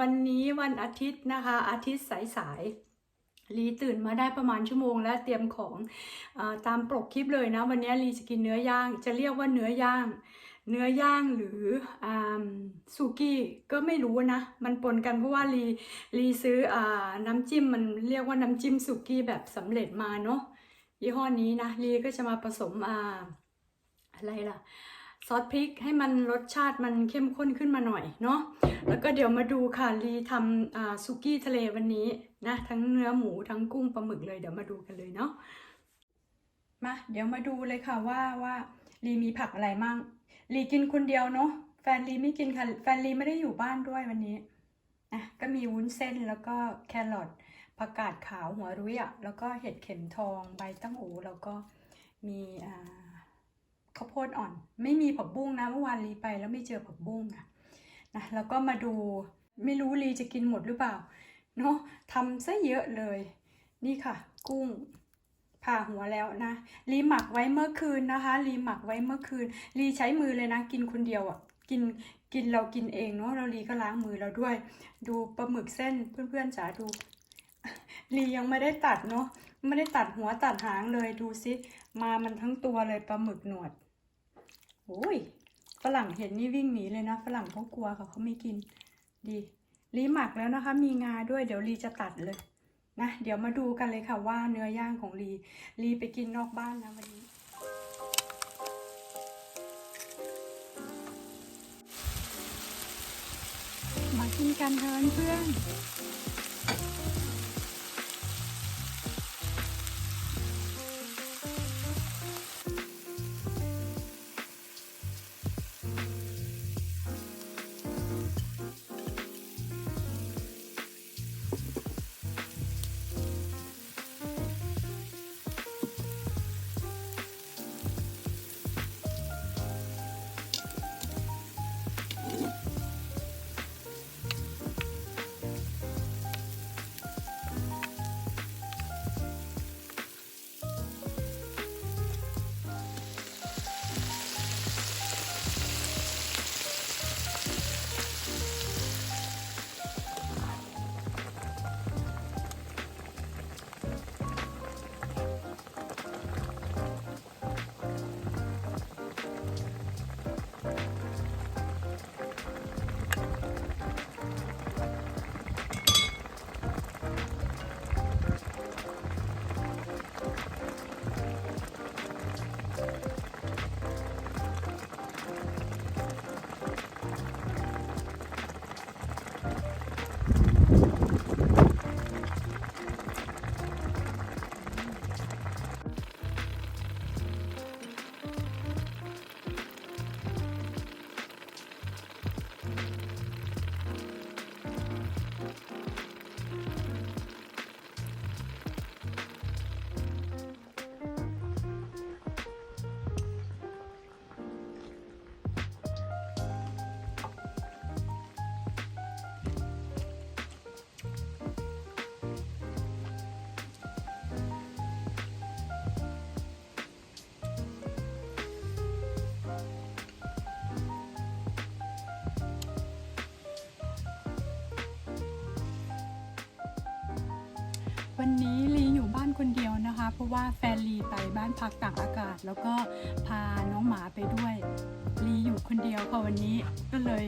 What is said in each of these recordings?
วันนี้วันอาทิตย์นะคะ อาทิตย์สายๆลีตื่นมาได้ประมาณชั่วโมงแล้วเตรียมของอตามปกคลิปเลยนะ วันนี้ลีจะกินเนื้อย่าง จะเรียกว่าเนื้อย่าง เนื้อย่างหรืออ่าซูกี้ก็ไม่รู้นะ มันปนกันเพราะว่าลีลีซื้ออน้ำจิ้มมันเรียกว่าน้ำจิ้มซูกี้แบบสำเร็จมาเนาะยี่ห้อนี้นะลีก็จะมาผสมออะไรล่ะ ซอสพริกให้มันรสชาติมันเข้มข้นขึ้นมาหน่อยเนาะแล้วก็เดี๋ยวมาดูค่ะลีทำอ่าซุกี้ทะเลวันนี้นะทั้งเนื้อหมูทั้งกุ้งปลาหมึกเลยเดี๋ยวมาดูกันเลยเนาะมาเดี๋ยวมาดูเลยค่ะว่าว่าลีมีผักอะไรมั่งลีกินคนเดียวเนาะแฟนลีไม่กินค่ะแฟนลีไม่ได้อยู่บ้านด้วยวันนี้นะก็มีวุ้นเส้นแล้วก็แครอทผักกาดขาวหัวรุยอะแล้วก็เห็ดเข็มทองใบตั้งโอแล้วก็มีอ่า ข้าวโพดอ่อน ไม่มีผักบุ้งนะเมื่อวานลีไปแล้วไม่เจอผักบุ้งนะนะแล้วก็มาดูไม่รู้ลีจะกินหมดหรือเปล่าเนาะทำซะเยอะเลย นี่ค่ะ กุ้งผ่าหัวแล้วนะลีหมักไว้เมื่อคืนนะคะลีหมักไว้เมื่อคืนลีใช้มือเลยนะ กินคนเดียวอะ่ะกินกินเรากินเองเนาะเราลีก็ล้างมือเราด้วย ดูปลาหมึกเส้นเพื่อนๆจ๋าดูลียังไม่ได้ตัดเนาะไม่ได้ตัดหัวตัดหางเลยดูสิมามันทั้งตัวเลยปลาหมึกหนวด โอ้ยฝรั่งเห็นนี่วิ่งหนีเลยนะฝรั่งเขากลัวค่ะเขาไม่กิน ดีลีหมักแล้วนะคะ มีงาด้วยเดี๋ยวลีจะตัดเลยนะเดี๋ยวมาดูกันเลยค่ะว่าเนื้อย่างของลีลีไปกินนอกบ้านนะวันนี้ มากินกันเถอะเพื่อน วันนี้ลีอยู่บ้านคนเดียวนะคะ เพราะว่าแฟนลีไปบ้านพักต่ากอากาศ แล้วก็พาน้องหมาไปด้วยลีอยู่คนเดียวค่ะวันนี้ก็เลย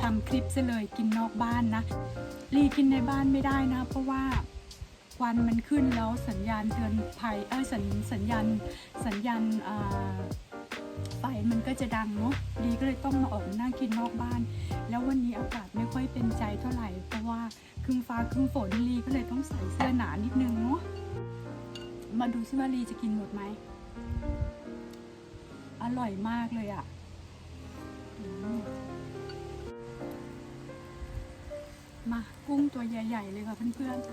ทำคลิปซะเลยกินนอกบ้านนะลีกินในบ้านไม่ได้นะ เพราะว่าควันมันขึ้นแล้วสัญญาณเตือนภัยเอ้ยสัญสัญญาณสัญญาณอ่า ไฟมันก็จะดังเนาะลีก็เลยต้องมาออกนั่งกินนอกบ้าน แล้ววันนี้อากาศไม่ค่อยเป็นใจเท่าไหร่เพราะว่าครึ่งฟ้าครึ่งฝนลีก็เลยต้องใส่เสื้อหนานิดนึงเนาะมาดูซิว่าลีจะกินหมดไหมอร่อยมากเลยอะ่ะอืมมากุ้งตัวใหญ่ ๆ เลยค่ะเพื่อนๆ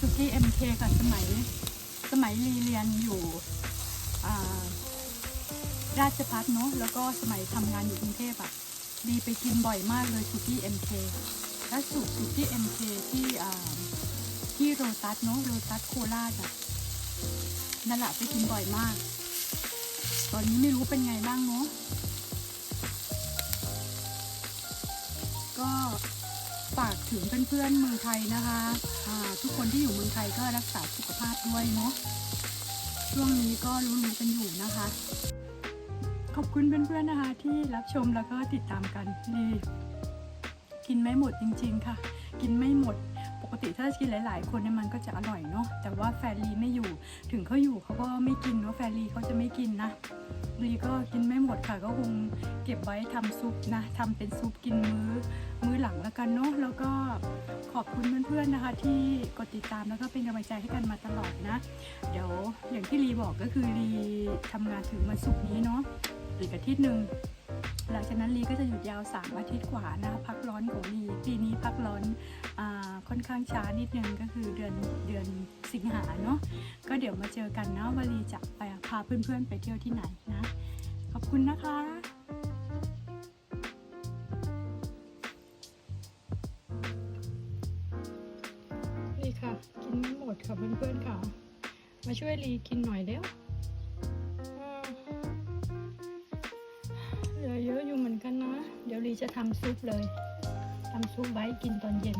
อุ๊บนึกถึงสุกี้ MK ค่ะสมัยสมัยรีเรียนอยู่ราชพัฒเนาะแล้วก็สมัยทำงานอยู่กรุงเทพอะรีไปกินบ่อยมากเลยสุกี้ MK และสูตรสุกี้ MK ที่ที่โรตัสเนาะโรตัสโคราชอะนั่นแหละไปกินบ่อยมาก ตอนนี้ไม่รู้เป็นไงบ้างเนาะก็ ฝากถึงเพื่อนๆเมืองไทยนะคะทุกคนที่อยู่เมืองไทยก็รักษาสุขภาพด้วยเนาะช่วงนี้ก็รู้ๆกันอยู่นะคะ ขอบคุณเพื่อนๆนะคะ ที่รับชมแล้วก็ติดตามกันดีกินไม่หมดจริงๆค่ะ กินไม่หมด ปกติถ้ากินหลาย ๆ คนเนี่ยมันก็จะอร่อยเนาะแต่ว่าแฟนลีไม่อยู่ ถึงเขาอยู่เขาก็ไม่กินเนาะแฟนลีเขาจะไม่กินนะลีก็กินไม่หมดค่ะก็คงเก็บไว้ทำซุปนะทำเป็นซุปกินมื้อมื้อหลังแล้วกันเนาะแล้วก็ขอบคุณเพื่อนๆนะคะ ที่กดติดตามแล้วก็เป็นกำลังใจให้กันมาตลอดนะ เดี๋ยวอย่างที่ลีบอกก็คือลีทำงานถึงวันศุกร์นี้เนาะอีกอาทิตย์หนึ่ง หลังจากนั้นลีก็จะหยุดยาว3อาทิตย์กว่านะคะพักร้อนของลีปีนี้พักร้อนอค่อนข้างช้านิดนึงก็คือเดือนเดือนสิงหาเนาะก็เดี๋ยวมาเจอกันนะว่าลีจะไปพาเพื่อนๆไปเที่ยวที่ไหนนะขอบคุณนะคะนี่ค่ะ กินไม่หมดค่ะเพื่อนๆค่ะ มาช่วยลีกินหน่อยเร็ว ลีจะทำซุปเลยทำซุปไว้กินตอนเย็น